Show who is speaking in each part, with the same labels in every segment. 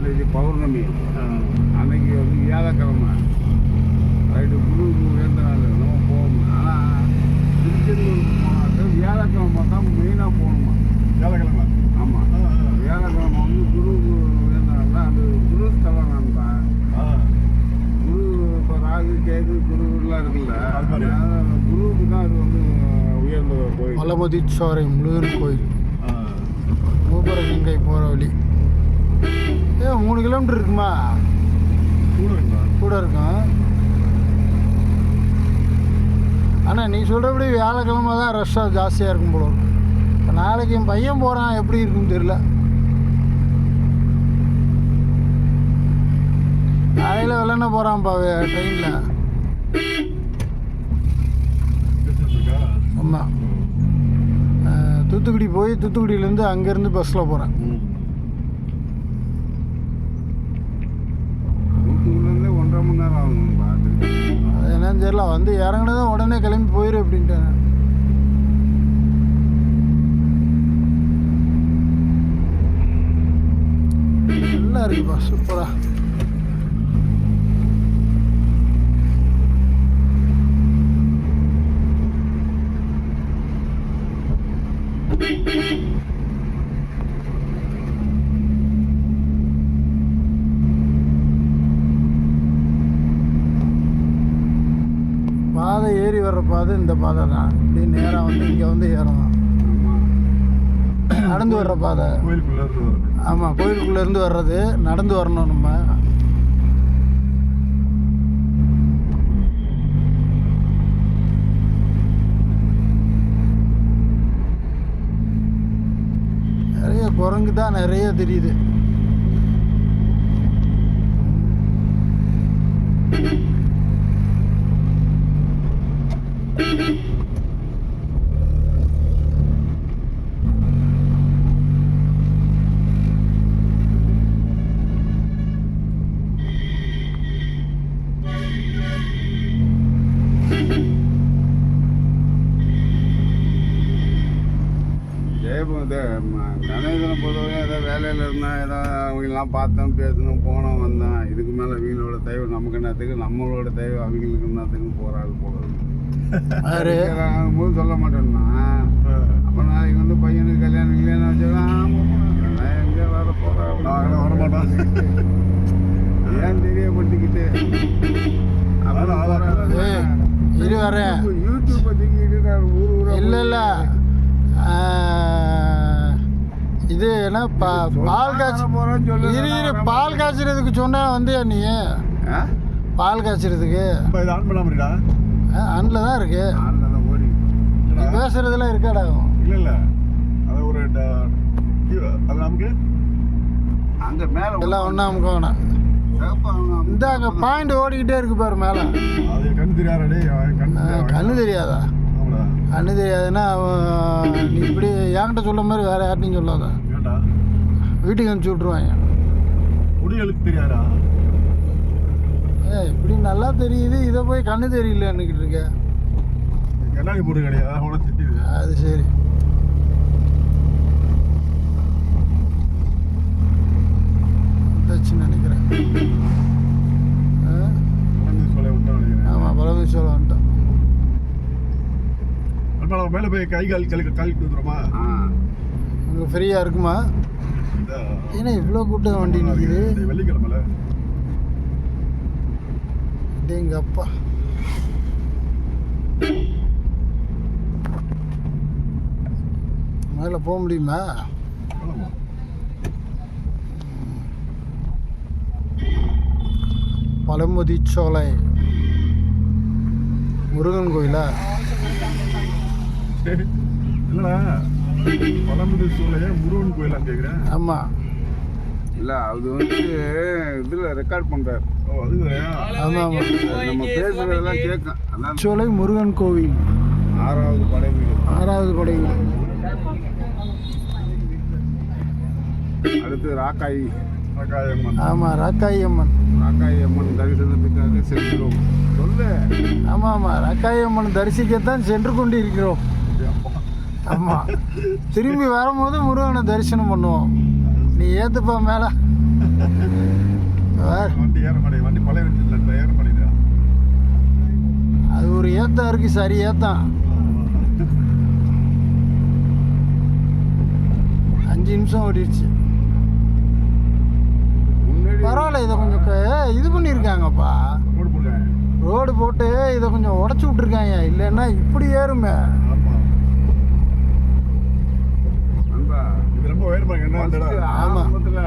Speaker 1: தேதி பௌர்ணமி. அன்னைக்கு வந்து வியாழக்கிழமை. ரைட்டு குரு உயர்ந்த நாள் நம்ம போகணும் ஆனால் திருச்செந்தூருக்கு போனாக்க வியாழக்கிழமை தான் மெயினாக போகணுமா?
Speaker 2: வியாழக்கிழமை.
Speaker 1: ஆமாம். வியாழக்கிழமை வந்து குரு உயர்ந்த நாள் அது குரு ஸ்தலம் தான்
Speaker 2: ஆ.
Speaker 1: குரு இப்போ ராகு கேது குருலாம் இருக்குல்ல. குருவுக்கு தான் அது வந்து உயர்ந்த கோயில்.
Speaker 3: மலமுதிச்சோரை முழுகன் கோயில்.
Speaker 2: ஆ.
Speaker 3: மூபரகங்கை போகிற வழி. மூணு கிலோமீட்டர் இருக்குமா?
Speaker 2: கூட
Speaker 3: இருக்கும் ஆனால் நீ சொல்கிறபடி வியாழக்கிழமை தான் ரஷ்ஷாக ஜாஸ்தியாக இருக்கும் போல இருக்கும் இப்போ நாளைக்கு என் பையன் போகிறான் எப்படி இருக்குன்னு தெரியல. காலையில் வெள்ளன போகிறான்ப்பா ட்ரெயினில்? ஆமாம் தூத்துக்குடி போய் தூத்துக்குடியிலேருந்து அங்கேருந்து பஸ்ஸில் போகிறேன் தெரில வந்து இறங்குனதும் உடனே கிளம்பி போயிரு அப்படின்ட்டேன் நல்லா இருக்குப்பா சூப்பராக பாதை ஏறி வர்ற பாதை இந்த பாதை தான். இப்படி நேராக வந்து இங்கே வந்து ஏறணும். நடந்து வர்ற பாதை.
Speaker 2: கோயிலுக்குள்ள இருந்து வருது.
Speaker 3: ஆமாம் கோயிலுக்குள்ளேருந்து வர்றது நடந்து வரணும் நம்ம. நிறைய குரங்கு தான் நிறைய தெரியுது.
Speaker 1: இது கணேசனை பொதுவாக ஏதோ வேலையில் இருந்தால் ஏதோ அவங்கெல்லாம் பார்த்தோம் பேசணும் போனோம் வந்தோம். இதுக்கு மேலே அவங்களோட தயவு நமக்கு என்னத்துக்கு? நம்மளோட தயவு அவங்களுக்கு என்னத்துக்கு போகிறாள் போகிறது போது சொல்ல மாட்டேன்னா. அப்போ நாளைக்கு வந்து பையனுக்கு கல்யாணம் கல்யாணம் வச்சா நான் எங்கே வர
Speaker 2: நாங்களாம் வர மாட்டோம்.
Speaker 3: பா பால் காய்ச்சி இரு இரு பால் காய்ச்சறதுக்கு சொன்னா வந்தியா நீ? பால் காய்ச்சறதுக்கு.
Speaker 2: ஆன் பண்ணாம இருக்கா?
Speaker 3: அண்ணில் தான் இருக்கு. நீ. பேசுறதுலாம் இருக்காடா?
Speaker 2: இல்ல இல்ல. அது ஒரு ட- கீ- அது நமக்கு?
Speaker 1: அங்கே மேலே
Speaker 3: எல்லாம் ஒன்றா அமுக்க வேணாம்.
Speaker 1: சிவப்பாங்க
Speaker 3: இந்த அங்கே பாயிண்ட் ஓடிக்கிட்டே இருக்கு பாரு மேலே.
Speaker 2: அது கண்ணு தெரியாதா? கண்ணு தெரியாதா?
Speaker 3: கண்ணு தெரியாதுன்னா நீ இப்படி என்கிட்ட சொல்ல மாதிரி வேற யார்ட்டையும் சொல்லாத.
Speaker 2: ஏன்டா
Speaker 3: வீட்டுக்கு அனுப்பிச்சி விட்ருவாங்க
Speaker 2: முடி எழுத்து தெரியாதா?
Speaker 3: ஏ இப்படி நல்லா தெரியுது இதை போய் கண்ணு தெரியலன்னுக்கிட்டு இருக்க?
Speaker 2: கண்ணாடி போட்டு கிடையாது உனக்கு தெரியுது.
Speaker 3: அது சரி. நினைக்கிறேன். ஆமாம் பழமை சொல்ல வந்துட்டோம்
Speaker 2: மேலே போய் கை கால் கழுக்க கழுவிட்டு வந்துடுமா
Speaker 3: அங்கே ஃப்ரீயாக இருக்குமா? ஏன்னா இவ்வளோ கூட்டம் வண்டி நிற்கிது
Speaker 2: இந்த வெள்ளிக்கிழமைல.
Speaker 3: எங்க அப்பா. மேலே போக முடியுமா. பழமுதி சோலை. முருகன் கோயிலா?
Speaker 2: இல்லடா பழமுதி சூளைய முருகன் கோயிலான்னு கேட்குறேன்
Speaker 3: ஆமாம்
Speaker 1: இல்லை அது வந்து இதில் ரெக்கார்ட் பண்ணுறாரு
Speaker 2: ஓ அது
Speaker 3: ஆமாம் ஆமாம்
Speaker 1: நம்ம பேசுகிறதெல்லாம் கேட்கும். அதான்
Speaker 3: சோலை முருகன் கோவில்.
Speaker 1: ஆறாவது படை வீடு
Speaker 3: ஆறாவது படை
Speaker 1: அடுத்து ராக்காயி.
Speaker 3: ஆமாம் ராக்காயி அம்மன்.
Speaker 1: ராக்காயி அம்மன் தரிசனத்துக்காக செல்கிறோம் சொல்லு.
Speaker 3: ஆமாம் ஆமாம் ராக்காயி அம்மன் தரிசிக்கத்தான் சென்று கொண்டு இருக்கிறோம் ஆமாம் திரும்பி வரும்போது முருகனை தரிசனம் பண்ணுவோம். நீ ஏத்துப்பா மேல.
Speaker 2: வண்டி ஏற மாட்டேங்குது வண்டி பழைய வண்டி இல்லை ஏற மாட்டேங்குது
Speaker 3: அது ஒரு ஏத்தம் இருக்கு சரி ஏத்தம் அஞ்சு நிமிஷம் ஓடிடுச்சு. பரவாயில்ல இதை கொஞ்சம் இது பண்ணியிருக்காங்கப்பா
Speaker 2: ரோடு
Speaker 3: போட்டு இதை கொஞ்சம் உடச்சி விட்ருக்காங்க இல்லைன்னா இப்படி ஏறுமே.
Speaker 2: இருக்கு என்ன.
Speaker 1: ஆரம்பத்தில்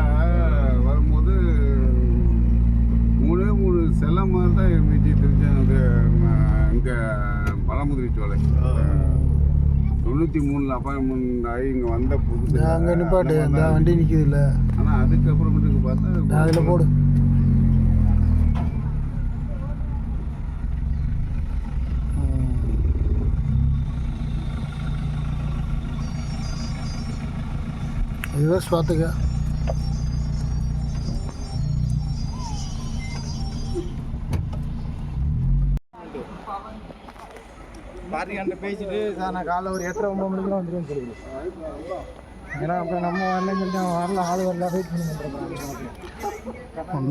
Speaker 1: வரும்போது மூணே மூணு சிலை மாதிரி தான் இருந்துச்சு. திருச்சி இங்கே பழமுதிரி சோலை. தொண்ணூற்றி மூணில் அப்பாயின்மெண்ட் ஆகி இங்கே வந்த புதுசு
Speaker 3: அங்கே நிப்பாட்டு அந்த வண்டி நிற்கிது இல்லை
Speaker 1: ஆனால் அதுக்கப்புறமேட்டுக்கு பார்த்தா
Speaker 3: அதில் போடு. ரிவர்ஸ் பார்த்துக்க பாட்டிக்காண்ட பேசிட்டு சார் நான் காலைல ஒரு எட்டரை ஒம்பது மணிக்கெலாம் வந்துடுவேன் சொல்லி ஏன்னா அப்புறம் நம்ம வரலன்னு சொல்லிட்டு வரல ஆள் வரல வெயிட் பண்ணி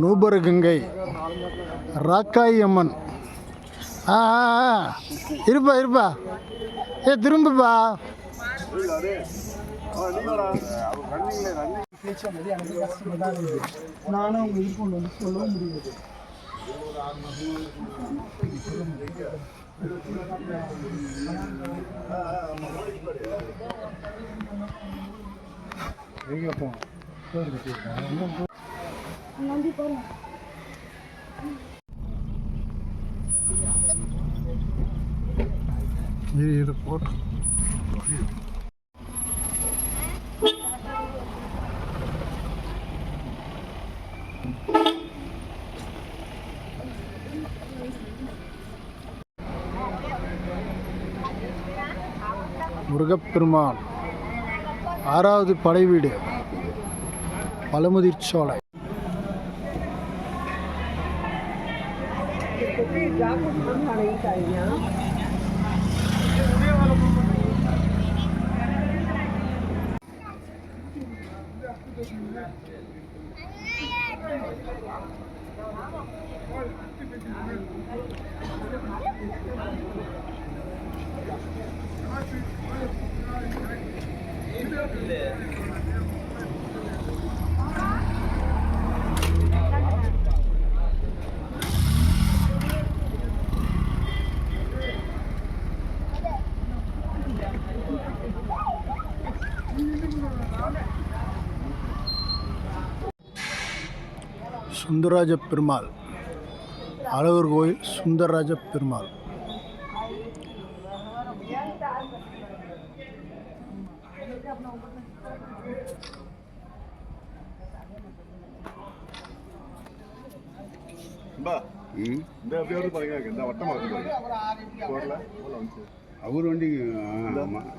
Speaker 3: நூபர கங்கை. ராக்காய் அம்மன். ஆ. இருப்பா இருப்பா. ஏ திரும்புப்பா. நானும் அவங்க இருக்கும் வந்து சொல்லவும் முடியாது எங்கே போவோம் இரு இரு போட்டு முருகப்பெருமான் ஆறாவது படை வீடு Thank you. சுந்தரராஜ பெருமாள். அழகர் கோயில் சுந்தரராஜ பெருமாள்.
Speaker 1: அவர் வண்டிக்கு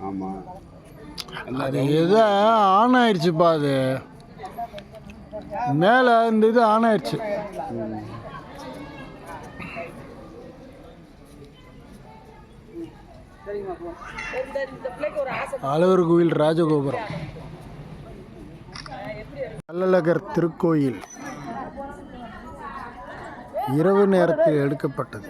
Speaker 1: ஆமாம்
Speaker 3: அது எதோ ஆன் ஆயிடுச்சுப்பா அது. மேலே இந்த இது ஆன் ஆயிடுச்சு. அழகர் கோயில் ராஜகோபுரம். கள்ளழகர் திருக்கோயில். இரவு நேரத்தில் எடுக்கப்பட்டது.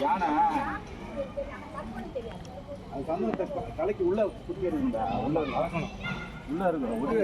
Speaker 3: யானை? அது சந்தனத்தை தலைக்கு உள்ள குத்தி உள்ள வளர்க்கணும்
Speaker 1: உள்ள இருக்கிற ஒரு